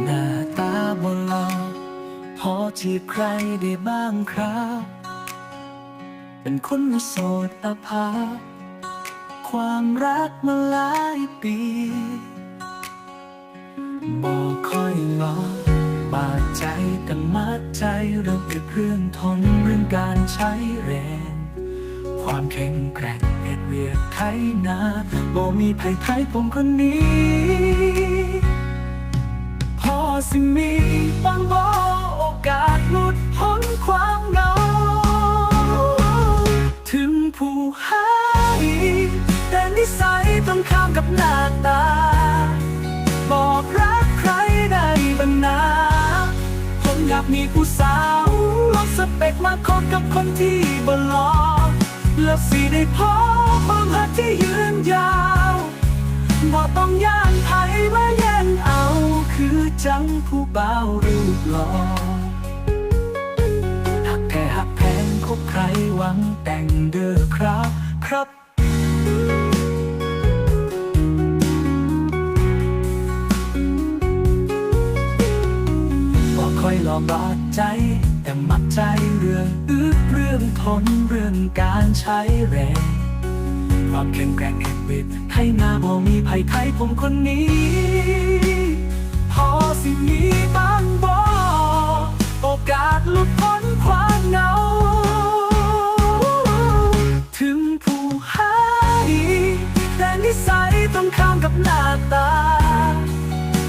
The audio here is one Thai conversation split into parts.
หน้าตาบนลอพอจีบใครได้บ้างครับ เป็นคนโสดอภาความรักมาหลายปีบอกค่อยหลอกบาดใจแต่มัดใจเรื่องเป็นเรื่องทนเรื่องการใช้แรงความแข็งแกร่งเหตุเวียกไทยนาบ่มีภัยไทยผมคนนี้ สิมีบางบ่โอกาสหลุดพ้นความเหงา ถึงผู้ให้แต่นิสัยต้องข้ามกับหน้าตา บอกรักใครได้บ้างนะผมอยากมีผู้สาวลดสเปคมาคบกับคนที่บ่หลอแล้วสิได้พอความหักที่ยืนยาวบ่ต้องยาน ผู้เบารูปหล่อหักแท้หักแพงคบใครหวังแต่งเด้อครับครับบอกค่อยลองบาดใจ แต่มักใจเรื่องอึดเรื่องทนเรื่องการใช้แรงความเข้มแกร่งแห่งวิตให้หน้าบ่มีภัยไทยผมคนนี้ สิมีบ้างบ่โอกาสหลุดพ้นความเหงา ถึงผู้ให้แต่นิสัยต้องข้ามกับหน้าตา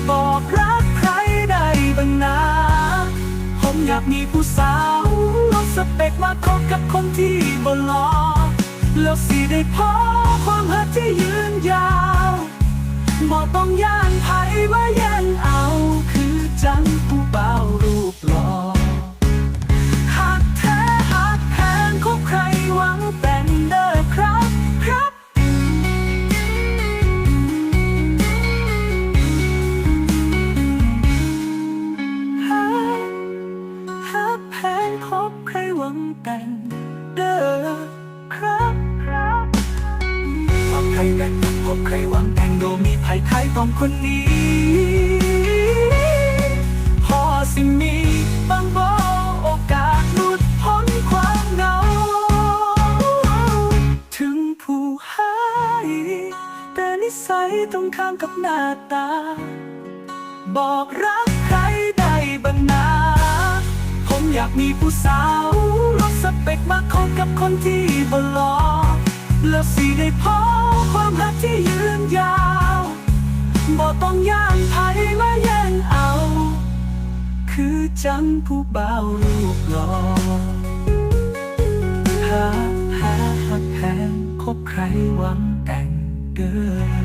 บอกรักใครได้บ้างนะผมอยากมีผู้สาวลดสเปคมาคบกับคนที่บ่หลอแล้วสิได้พอความหักที่ยืนยาวบ่ต้องย่านไผว่าแย่ วังแต่เด้อครับครับความใครแบ่งคบใครหวังแต่งโดมีภัยไทยต้องคนนี้พอสิมีบางบ่โอกาสหลุดพ้นความเหงา ถึงผู้ให้แต่นิสัยต้องข้ามกับหน้าตา บอกรัก อยากมีผู้สาวลดสเปคมาคบกับคนที่บลอแล้วสิได้พอความรักที่ยืนยาวบ่ต้องย่านไผมาแย่งเอา คือจังผู้เบารูปหล่อหาหาหักแพงคบใครหวังแต่งเด้อ